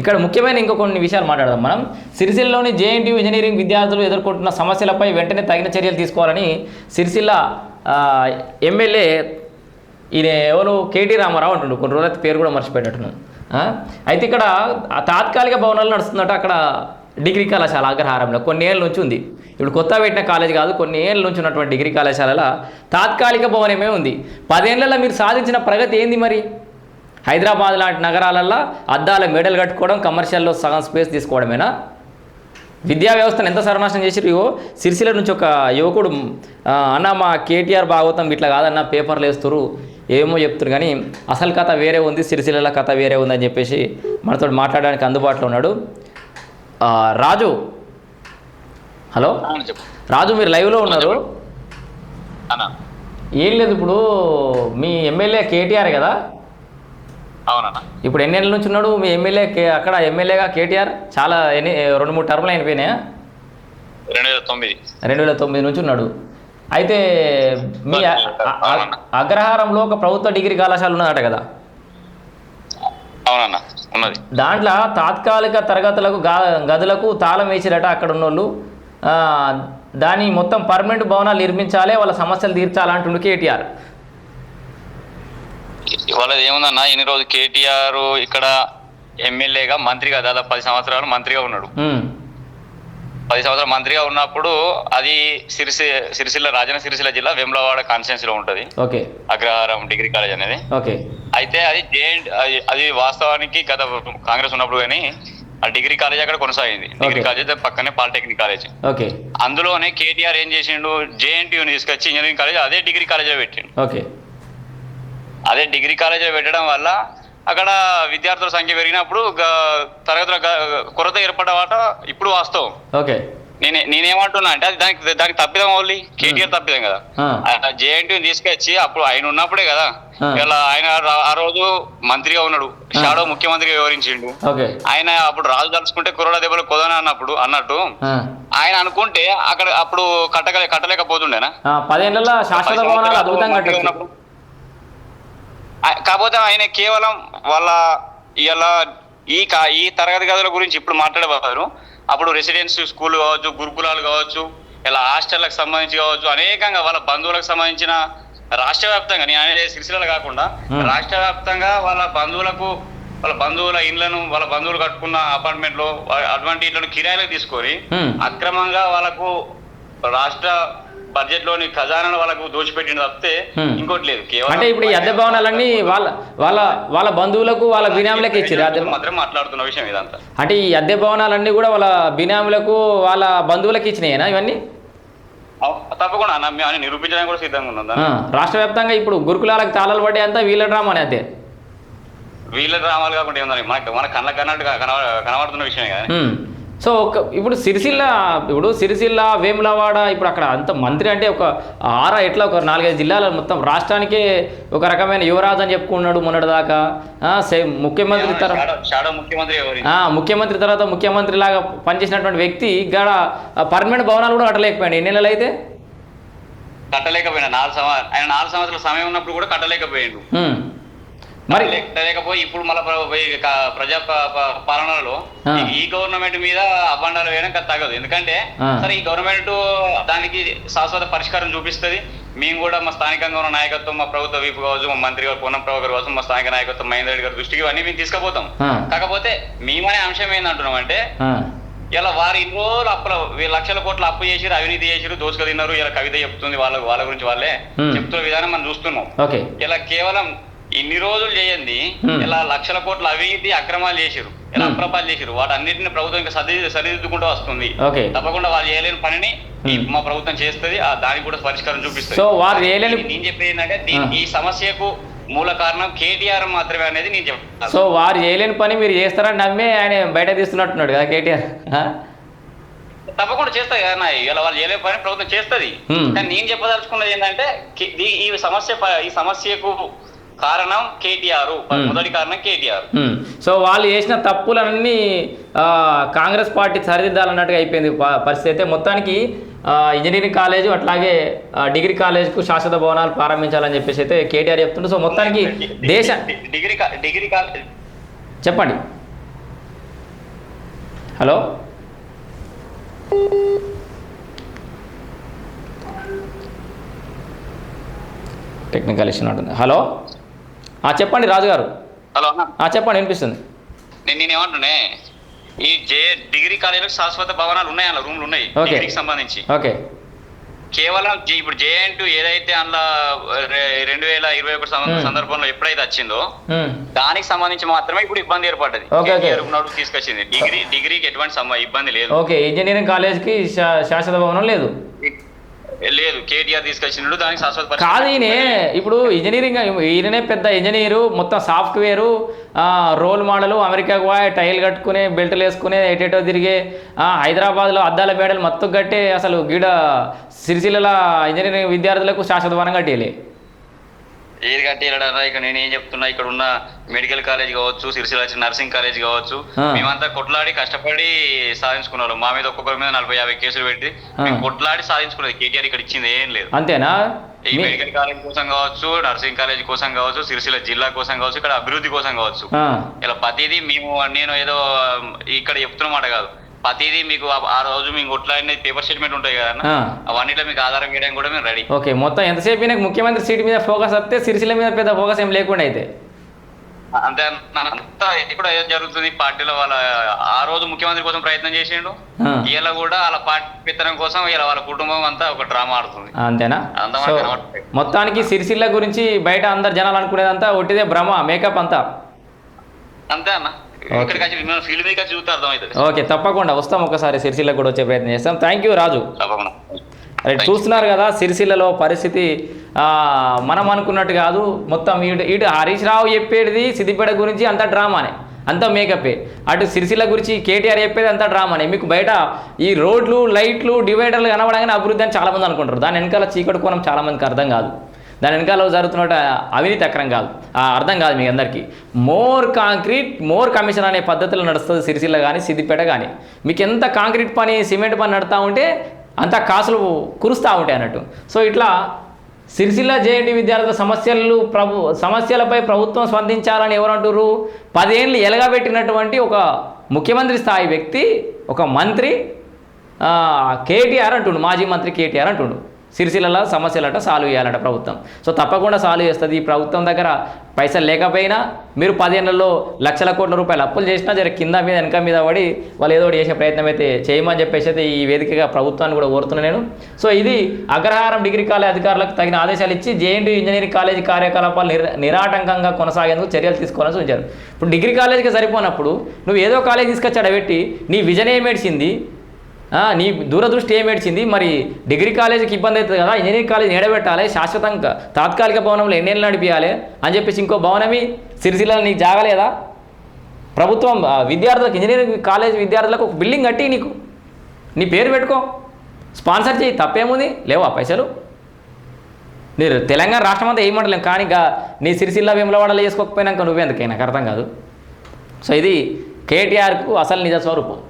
ఇక్కడ ముఖ్యమైన ఇంకో కొన్ని విషయాలు మాట్లాడదాం మనం. సిరిసిల్లలోని జేఎన్టీయూ ఇంజనీరింగ్ విద్యార్థులు ఎదుర్కొంటున్న సమస్యలపై వెంటనే తగిన చర్యలు తీసుకోవాలని సిరిసిల్ల ఎమ్మెల్యే ఈయన ఎవరు? కేటీ రామారావు అంటుండు. కొన్ని రోజులైతే పేరు కూడా మర్చిపోయినట్టున్నాను. అయితే ఇక్కడ ఆ తాత్కాలిక భవనాలు నడుస్తుందట అక్కడ డిగ్రీ కళాశాల అగ్రహారంలో కొన్ని ఏళ్ళ నుంచి ఉంది. ఇప్పుడు కొత్త పెట్టిన కాలేజ్ కాదు కొన్ని ఏళ్ళ నుంచి ఉన్నటువంటి డిగ్రీ కళాశాలలో తాత్కాలిక భవనమే ఉంది. పదేళ్ళలో మీరు సాధించిన ప్రగతి ఏంది మరి? హైదరాబాద్ లాంటి నగరాలల్లో అద్దాల మెడలు కట్టుకోవడం కమర్షియల్లో సగం స్పేస్ తీసుకోవడమేనా? విద్యా వ్యవస్థను ఎంత సర్వనాశనం చేసిరు ఇగో? సిరిసిల్ల నుంచి ఒక యువకుడు అన్న మా కేటీఆర్ భాగవతం ఇట్లా కాదన్న పేపర్లు వేస్తురు ఏమో చెప్తున్నారు కానీ అసలు కథ వేరే ఉంది సిరిసిల్ల కథ వేరే ఉంది అని చెప్పేసి మనతో మాట్లాడడానికి అందుబాటులో ఉన్నాడు. రాజు. హలో? రాజు మీరు లైవ్లో ఉన్నారు. ఏం లేదు ఇప్పుడు మీ ఎమ్మెల్యే కేటీఆర్ కదా? అవునన్న. ఇప్పుడు ఎన్ని ఏళ్ళ నుంచి ఉన్నాడు? మీ ఎమ్మెల్యే అక్కడ ఎమ్మెల్యేగా కేటీఆర్? చాలా ఎన్ని రెండు మూడు టర్మ్లు అయిపోయినాయా? రెండు వేల తొమ్మిది రెండు వేల తొమ్మిది నుంచి ఉన్నాడు అయితే మీ అగ్రహారంలో ఒక ప్రభుత్వ డిగ్రీ కళాశాల ఉన్నదట కదా? అవునన్న ఉన్నది. దాంట్లో తాత్కాలిక తరగతులకు గదులకు తాళం వేసిరట అక్కడ ఉన్నోళ్ళు. దాని మొత్తం పర్మనెంట్ భవనాలు నిర్మించాలి వాళ్ళ సమస్యలు తీర్చాలంటుండు కేటీఆర్. వాళ్ళది ఏముందన్న ఇన్ని రోజు కేటీఆర్ ఇక్కడ ఎమ్మెల్యేగా మంత్రిగా దాదాపు పది సంవత్సరాలు మంత్రిగా ఉన్నాడు. పది సంవత్సరాలు మంత్రిగా ఉన్నప్పుడు అది సిరిసి సిరిసిల్ల రాజన్న సిరిసిల్ల జిల్లా వేములవాడ కాన్స్టిట్యున్సీలో ఉంటుంది. ఓకే. అగ్రహారం డిగ్రీ కాలేజ్ అనేది. ఓకే. అయితే అది జేఎండ్ అది వాస్తవానికి గత కాంగ్రెస్ ఉన్నప్పుడు కానీ ఆ డిగ్రీ కాలేజ్ అక్కడ కొనసాగింది. డిగ్రీ. కాలేజ్ పక్కనే పాలిటెక్నిక్ కాలేజ్. ఓకే. అందులోనే కేటీఆర్ ఏం చేసిండు? జేఎన్టీయూని తీసుకొచ్చి ఇంజనీరింగ్ కాలేజ్ అదే డిగ్రీ కాలేజ్లో పెట్టిండు. ఓకే. అదే డిగ్రీ కాలేజీలో పెట్టడం వల్ల అక్కడ విద్యార్థుల సంఖ్య పెరిగినప్పుడు తరగతుల కొరత ఏర్పడవాట ఇప్పుడు వాస్తవం. ఓకే. నేనే నేనేమంటున్నా అంటే అది దానికి దానికి తప్పిదం ఓన్లీ. కేటీఆర్ తప్పిదం కదా. జేఎన్టీని తీసుకొచ్చి అప్పుడు ఆయన ఉన్నప్పుడే కదా. ఇలా ఆయన ఆ రోజు మంత్రిగా ఉన్నాడు. షాడో ముఖ్యమంత్రిగా వివరించిండు. ఆయన అప్పుడు రాజు తలుచుకుంటే కుర్రల దెబ్బలు కొదన అన్నప్పుడు అన్నట్టు ఆయన అనుకుంటే అక్కడ అప్పుడు కట్టగలే కట్టలేకపోతుండేనా? ఆ, పదేళ్ళలో శాశ్వత భవనాలు అద్భుతంగా మంత్రిగా కట్టచ్చు ఉన్నప్పుడు. ఆ- కాకపోతే ఆయన కేవలం వాళ్ళ ఇలా ఈ కా- ఈ తరగతి గదుల గురించి ఇప్పుడు మాట్లాడబోతారు అప్పుడు రెసిడెన్సీ స్కూల్ కావచ్చు గురుకులాలు కావచ్చు ఇలా హాస్టళ్ళకు సంబంధించి కావచ్చు అనేకంగా వాళ్ళ బంధువులకు సంబంధించిన రాష్ట్ర వ్యాప్తంగా నేను అనేది సిరిసిల్ల కాకుండా. రాష్ట్ర వ్యాప్తంగా వాళ్ళ బంధువులకు వాళ్ళ బంధువుల ఇండ్లను వాళ్ళ బంధువులు కట్టుకున్న అపార్ట్మెంట్లో అటువంటి ఇండ్లను కిరాయిలకు తీసుకొని. అక్రమంగా వాళ్ళకు రాష్ట్ర బడ్జెట్లోని ఖజానాను వాళ్ళకు దోచిపెట్టిన తప్పితే. ఇంకోటి లేదు కేవలం అంటే ఇప్పుడు ఈ అద్దె భవనాలన్నీ వాళ్ళ వాళ్ళ వాళ్ళ బంధువులకు వాళ్ళ బినాములకు ఇచ్చారు అద్దె మాత్రం మాట్లాడుతున్న విషయం ఇదంతా అంటే ఈ అద్దె భవనాలన్నీ కూడా వాళ్ళ బినాములకు వాళ్ళ బంధువులకు ఇచ్చినాయేనా ఇవన్నీ తప్పకుండా అన్న మేము నిరూపించడానికి కూడా సిద్ధంగా ఉన్నాం. రాష్ట్ర వ్యాప్తంగా ఇప్పుడు గురుకులాలకు తాళాలు పడ్డే అంతా వీళ్ళ డ్రామా అదే వీళ్ళ డ్రామాలు కాకుండా ఏమన్నా మనకి మన కళ్ళ కన్నట్టుగా కనబ- కనబడుతున్న విషయమే కదా. సో ఒక ఇప్పుడు సిరిసిల్ల ఇప్పుడు సిరిసిల్ల వేములవాడ ఇప్పుడు అక్కడ అంత మంత్రి అంటే ఒక ఆరా ఎట్లా ఒక నాలుగైదు జిల్లాల మొత్తం రాష్ట్రానికే ఒక రకమైన యువరాజు అని చెప్పుకున్నాడు మొన్నటిదాకా. ఆ, సేమ్ ముఖ్యమంత్రి తర్వాత ముఖ్యమంత్రి తర్వాత ముఖ్యమంత్రి లాగా పనిచేసినటువంటి వ్యక్తి గాడ పర్మనెంట్ భవనాలు కూడా కట్టలేకపోయాడు. ఎన్ని నెలలు అయితే? కట్టలేకపోయినా నాలుగు సంవత్సరాలు ఆయన నాలుగు సంవత్సరాల సమయం ఉన్నప్పుడు కూడా కట్టలేకపోయిండు. మరి కట్టలేకపోయి ఇప్పుడు మళ్ళీ ప్రజా పాలనలో. ఈ- గవర్నమెంట్ మీద అబండాలు వేయడం తగదు ఎందుకంటే. సరే ఈ గవర్నమెంట్ దానికి శాశ్వత పరిష్కారం చూపిస్తది మేము కూడా మా స్థానికంగా ఉన్న నాయకత్వం మా ప్రభుత్వ వీపు కావచ్చు మా మంత్రి గారు పొన్నం ప్రభు గారు కావచ్చు మా స్థానిక నాయకత్వం మహేందర్ రెడ్డి గారి దృష్టికి ఇవన్నీ మేము తీసుకుపోతాం. కాకపోతే మేమనే అంశం ఏందంటున్నాం అంటే ఇలా వారు ఇన్ని రోజులు అప్పుల లక్షల కోట్ల అప్పు చేసిరు అవినీతి చేసిరు దోసుక తిన్నారు ఇలా కవిత చెప్తుంది వాళ్ళ వాళ్ళ గురించి వాళ్ళే. చెప్తున్న విధానం మనం చూస్తున్నాం ఇలా కేవలం ఇన్ని రోజులు చేయండి. ఇలా లక్షల కోట్ల అవినీతి అక్రమాలు చేసిరు ఇలా. అప్రపాలు చేసిరు వాటన్నిటిని ప్రభుత్వం ఇంకా సరి సరిదిద్దుకుంటూ వస్తుంది తప్పకుండా వాళ్ళు చేయలేని పనిని. మా ప్రభుత్వం చేస్తుంది ఆ దానికి కూడా పరిష్కారం చూపిస్తుంది సో వారు చేయలేని నేను చెప్పేది ఏంటంటే. ఈ సమస్యకు మూల కారణం కేటీఆర్ మాత్రమే అనేది నేను చెప్తాను సో వారు చేయలేని పని మీరు చేస్తారని నమ్మే ఆయన బయట తీస్తున్నట్టున్నాడు కదా కేటీఆర్? తప్పకుండా చేస్తాయి కదా నా ఇలా వాళ్ళు చేయలేని పని ప్రభుత్వం చేస్తుంది. కానీ నేను చెప్పదలుచుకున్నది ఏంటంటే ఈ- సమస్య ఈ సమస్యకు కారణం కేటీఆర్. మొదటి కారణం కేటీఆర్. సో వాళ్ళు చేసిన తప్పులన్నీ కాంగ్రెస్ పార్టీ సరిదిద్దాలన్నట్టుగా అయిపోయింది పరిస్థితి అయితే. మొత్తానికి ఇంజనీరింగ్ కాలేజ్ అట్లాగే డిగ్రీ కాలేజ్కు శాశ్వత భవనాలు ప్రారంభించాలని చెప్పేసి అయితే కేటీఆర్ చెప్తుండ్రు. సో మొత్తానికి దేశ డిగ్రీ కా- డిగ్రీ కా- చెప్పండి. హలో? టెక్నికల్ ఇష్యూ ఉంటుంది హలో? చెప్పండి రాజు గారు హలో ఆ, చెప్పండి వినిపిస్తుంది. నేను నేను ఏమంటున్నా ఈ జే డిగ్రీ కాలేజీలకు శాశ్వత భవనాలు ఉన్నాయి అన్న రూమ్లు ఉన్నాయి. డిగ్రీకి సంబంధించి. ఓకే. కేవలం జే- ఇప్పుడు జేఎన్టు ఏదైతే అందులో రెండు వేల ఇరవై ఒకటి. సందర్భంలో ఎప్పుడైతే వచ్చిందో దానికి సంబంధించి మాత్రమే ఇప్పుడు ఇబ్బంది ఏర్పడ్డది. తీసుకొచ్చింది. డిగ్రీ డిగ్రీకి ఎటువంటి ఇబ్బంది లేదు. ఓకే ఇంజనీరింగ్ కాలేజ్కి శా- శాశ్వత భవనం లేదు. కేటీఆర్ తీసుకొచ్చినప్పుడు దానికి శాశ్వత కాదు ఈయన. ఇప్పుడు ఇంజనీరింగ్ ఈయననే పెద్ద ఇంజనీరు మొత్తం సాఫ్ట్వేరు రోల్ మోడల్ అమెరికాకు పోయి టైల్ కట్టుకునే బెల్ట్లు వేసుకునే ఎటేటో తిరిగే హైదరాబాద్లో అద్దాల మేడలు మొత్తం కట్టే అసలు గీడ సిరిసిల్ల ఇంజనీరింగ్ విద్యార్థులకు శాశ్వత భవనం కట్టేయాలి ఏది కట్టేయడా ఇక నేను ఏం చెప్తున్నా ఇక్కడ ఉన్న మెడికల్ కాలేజ్ కావచ్చు సిరిసిల్ల నర్సింగ్ కాలేజ్ కావచ్చు. మేమంతా కొట్లాడి కష్టపడి సాధించుకున్న. వాళ్ళం మా మీద ఒక్కొక్కరి మీద నలభై యాభై కేసులు పెట్టి. మేము కొట్లాడి సాధించుకున్నది. కేటీఆర్ ఇక్కడ ఇచ్చింది ఏం లేదు. అంతేనా? ఈ మెడికల్ కాలేజ్ కోసం కావచ్చు నర్సింగ్ కాలేజ్ కోసం కావచ్చు సిరిసిల్ల జిల్లా కోసం కావచ్చు ఇక్కడ అభివృద్ధి కోసం కావచ్చు. ఇలా ప్రతిదీ మేము నేను ఏదో ఇక్కడ చెప్తున్నమాట కాదు. ప్రతిదీ మీకు ఆ- రోజు మేము కొట్లాడిన పేపర్ స్టేట్మెంట్ ఉంటాయి కదా. అవన్నిట్లో మీకు ఆధారం చేయడానికి కూడా మేము రెడీ ఓకే మొత్తం ఎంతసేపు ఈయనకు ముఖ్యమంత్రి సీట్ మీద ఫోకస్ వస్తే సిరిసిల్ల మీద పెద్ద ఫోకస్ ఏం లేకుండా అయితే. అంతే. అంతా ఇప్పుడు ఏం జరుగుతుంది. పార్టీలో వాళ్ళ ఆ రోజు ముఖ్యమంత్రి కోసం ప్రయత్నం చేసిండు. ఇలా కూడా వాళ్ళ పార్టీ పెత్తనం కోసం ఇలా వాళ్ళ కుటుంబం అంతా ఒక డ్రామా ఆడుతుంది. అంతేనా. మొత్తానికి సిరిసిల్ల గురించి బయట అందరు జనాలు అనుకునేదంతా ఒట్టిదే భ్రమ మేకప్ అంతా. అంతే అన్న. ఓకే తప్పకుండా వస్తాం ఒకసారి సిరిసిల్లకు కూడా వచ్చే ప్రయత్నం చేస్తాం. Thank you Raju. రైట్ చూస్తున్నారు కదా సిరిసిల్లలో పరిస్థితి ఆ, మనం అనుకున్నట్టు కాదు. మొత్తం ఇటు ఇటు హరీష్ రావు చెప్పేది సిద్దిపేట గురించి అంతా డ్రామానే అంతా మేకప్పే అటు సిరిసిల్ల గురించి కేటీఆర్ చెప్పేది అంతా డ్రామానే. మీకు బయట ఈ రోడ్లు లైట్లు డివైడర్లు కనబడగానే అభివృద్ధి అని చాలామంది అనుకుంటారు. దాని వెనకాల చీకటి కోణం చాలామందికి అర్థం కాదు. దాని వెనకాల జరుగుతున్న అవినీతి అక్రం కాదు. అర్థం కాదు మీ అందరికీ. మోర్ కాంక్రీట్ మోర్ కమిషన్ అనే పద్ధతిలో నడుస్తుంది సిరిసిల్ల కానీ సిద్దిపేట కానీ మీకు ఎంత కాంక్రీట్ పని సిమెంట్ పని నడుతూ ఉంటే అంత కాసులు కురుస్తూ ఉంటాయి అన్నట్టు. సో ఇట్లా సిరిసిల్ల జేఎన్టీ విద్యార్థుల సమస్యలు ప్రభు సమస్యలపై ప్రభుత్వం స్పందించాలని ఎవరంటారు పదేళ్ళు ఎలగబెట్టినటువంటి ఒక ముఖ్యమంత్రి స్థాయి వ్యక్తి ఒక మంత్రి కేటీఆర్ అంటుండు మాజీ మంత్రి కేటీఆర్ అంటుండు. సిరిసిల్ల సమస్యలట సాల్వ్ చేయాలట ప్రభుత్వం. సో తప్పకుండా సాల్వ్ చేస్తుంది. ఈ ప్రభుత్వం దగ్గర పైసలు లేకపోయినా మీరు పదేళ్ళలో లక్షల కోట్ల రూపాయలు అప్పులు చేసినా జర కింద మీద వెనక మీద పడి వాళ్ళు ఏదో ఒకటి చేసే ప్రయత్నం అయితే చేయమని చెప్పేసి అయితే ఈ వేదికగా ప్రభుత్వాన్ని కూడా కోరుతున్నాను నేను. సో ఇది అగ్రహారం డిగ్రీ కాలేజ్ అధికారులకు తగిన ఆదేశాలు ఇచ్చి జేఎన్టీ ఇంజనీరింగ్ కాలేజీ కార్యకలాపాలు నిరాటంకంగా కొనసాగేందుకు చర్యలు తీసుకోవాలని సూచించారు. ఇప్పుడు డిగ్రీ కాలేజీకి సరిపోనప్పుడు నువ్వు ఏదో కాలేజ్ తీసుకొచ్చాడబెట్టి నీ విజన్ ఏమేడ్చింది నీ దూరదృష్టి ఏం ఏడ్చింది? మరి డిగ్రీ కాలేజీకి ఇబ్బంది అవుతుంది కదా ఇంజనీరింగ్ కాలేజ్ ఏడబెట్టాలి శాశ్వతంగా తాత్కాలిక భవనంలో ఎన్నేళ్ళు నడిపించాలి అని చెప్పేసి ఇంకో భవనమి సిరిసిల్ల నీకు జాగలేదా? ప్రభుత్వం విద్యార్థులకు ఇంజనీరింగ్ కాలేజ్ విద్యార్థులకు ఒక బిల్డింగ్ కట్టి నీకు. నీ పేరు పెట్టుకో. స్పాన్సర్ చేయి తప్పేముంది? లేవా పైసలు? మీరు తెలంగాణ రాష్ట్రం అంతా ఏమంటలేం కానీ గా నీ సిరిసిల్ల వేములవాడలో చేసుకోకపోయినాక నువ్వెందుకై నాకు అర్థం కాదు. సో ఇది కేటీఆర్కు అసలు నిజ స్వరూపం.